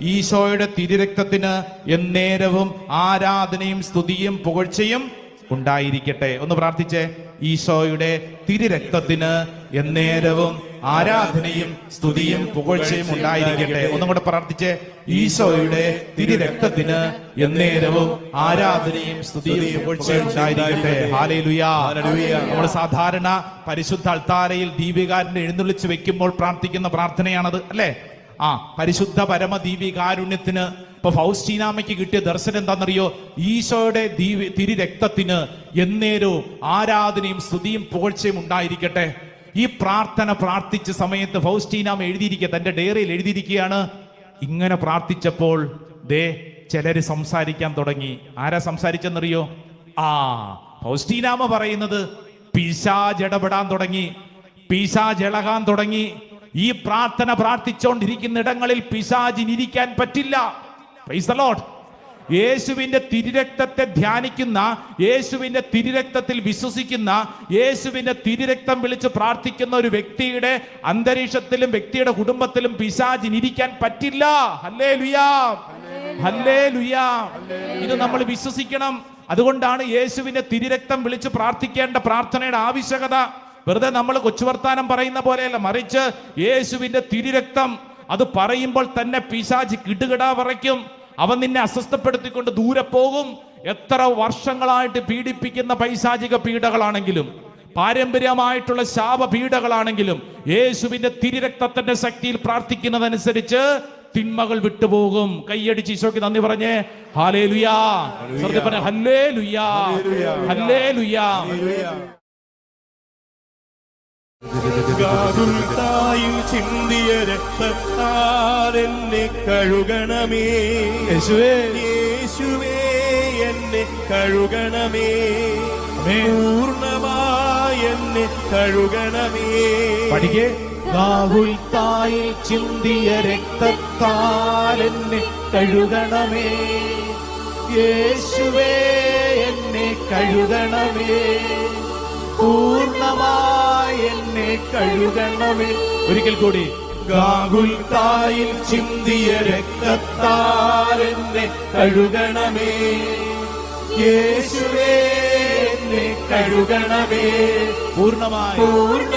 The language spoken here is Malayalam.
ഈശോയുടെ തിരുരക്തത്തിന് എന്നേരവും ആരാധനയും സ്തുതിയും പുകഴ്ചയും ഉണ്ടായിരിക്കട്ടെ. ഒന്ന് പ്രാർത്ഥിച്ചേ. ഈശോയുടെ തിരുരക്തത്തിന് എന്നേരവും ആരാധനയും സ്തുതിയും പുകഴ്ചയും ഉണ്ടായിരിക്കട്ടെ. ഒന്നും കൂടെ പ്രാർത്ഥിച്ചേ. ഈശോയുടെ തിരുരക്തത്തിന് എന്നേരവും ആരാധനയും സ്തുതിയും പുകഴ്ചയും ഉണ്ടായിരിക്കട്ടെ. ഹാലയിലുയാ നമ്മൾ സാധാരണ പരിശുദ്ധ അൾത്താരയിൽ ദീപികാരനെ എഴുന്നള്ളിച്ച് വെക്കുമ്പോൾ പ്രാർത്ഥിക്കുന്ന പ്രാർത്ഥനയാണത് അല്ലേ? ആ പരിശുദ്ധ പരമദീപികാരുണ്യത്തിന് ഇപ്പൊ ഫൗസ്റ്റീനാമയ്ക്ക് കിട്ടിയ ദർശനം എന്താണെന്നറിയോ? ഈശോയുടെ ദീവി തിരി രക്തത്തിന് എന്നേരവും ആരാധനയും സ്തുതിയും പുകഴ്ചയും ഉണ്ടായിരിക്കട്ടെ. ഈ പ്രാർത്ഥന പ്രാർത്ഥിച്ച സമയത്ത് ഫൗസ്റ്റീനാമ എഴുതിയിരിക്കുക തന്റെ ഡയറിയിൽ എഴുതിയിരിക്കുകയാണ്. ഇങ്ങനെ പ്രാർത്ഥിച്ചപ്പോൾ ദേ ചിലര് സംസാരിക്കാൻ തുടങ്ങി. ആരാ സംസാരിച്ചെന്നറിയോ? ആ ഫൗസ്റ്റീനാമ പറയുന്നത് പിശാജ് ഇടപെടാൻ തുടങ്ങി. പിശാജ് ഇളകാൻ തുടങ്ങി. ഈ പ്രാർത്ഥന പ്രാർത്ഥിച്ചുകൊണ്ടിരിക്കുന്ന ഇടങ്ങളിൽ പിശാചിനിരിക്കാൻ പറ്റില്ല. യേശുവിന്റെ തിരുരക്തത്തെ ധ്യാനിക്കുന്ന യേശുവിന്റെ തിരുരക്തത്തിൽ വിശ്വസിക്കുന്ന യേശുവിന്റെ തിരുരക്തം വിളിച്ച് പ്രാർത്ഥിക്കുന്ന ഒരു വ്യക്തിയുടെ അന്തരീക്ഷത്തിലും വ്യക്തിയുടെ കുടുംബത്തിലും പിശാചിനിരിക്കാൻ പറ്റില്ല. ഹല്ലേ ലുയാ ഹല്ലേ ലുയാ ഇത് നമ്മൾ വിശ്വസിക്കണം. അതുകൊണ്ടാണ് യേശുവിന്റെ തിരുരക്തം വിളിച്ച് പ്രാർത്ഥിക്കേണ്ട പ്രാർത്ഥനയുടെ ആവശ്യകത. വെറുതെ നമ്മൾ കൊച്ചുവർത്താനം പറയുന്ന പോലെയല്ല മറിച്ച് യേശുവിന്റെ തിരിരക്തം അത് പറയുമ്പോൾ തന്നെ പിശാജ് കിടുകിടാ പറയ്ക്കും അവൻ നിന്നെ അസ്വസ്ഥപ്പെടുത്തിക്കൊണ്ട് ദൂരെ പോകും. എത്ര വർഷങ്ങളായിട്ട് പീഡിപ്പിക്കുന്ന പൈശാചിക പീഡകളാണെങ്കിലും പാരമ്പര്യമായിട്ടുള്ള ശാപ പീഡകളാണെങ്കിലും യേശുവിന്റെ തിരിരക്തത്തിന്റെ ശക്തിയിൽ പ്രാർത്ഥിക്കുന്നതനുസരിച്ച് തിന്മകൾ വിട്ടുപോകും. കൈയടിച്ച് ഈശോയ്ക്ക് നന്ദി പറഞ്ഞേ. ഹാലേ ലുയാ പറഞ്ഞു. ഹല്ലേ ലുയാ ഹല്ലേ ലുയാ ഗാഗുൽത്തായിൽ ചിന്തിയ രക്തത്താൽ എന്നെ കഴുകണമേ. യേശുവേ. യേശുവേ എന്നെ കഴുകണമേ. ആമേൻ. എന്നെ കഴുകണമേ. പഠിക്കേ. ഗാഹുൽത്തായിൽ ചിന്തിയ രക്തത്താൽ എന്നെ കഴുകണമേ. യേശുവേ എന്നെ കഴുകണമേ. പൂർണമായി എന്നെ കഴുകണമേ. ഒരിക്കൽ കൂടി. ഗാഗുൽത്തായിൽ ചിന്തിയ രക്തത്താൽ എന്നെ കഴുകണമേ. യേശുവേ എന്നെ കഴുകണമേ. പൂർണമായി. പൂർണ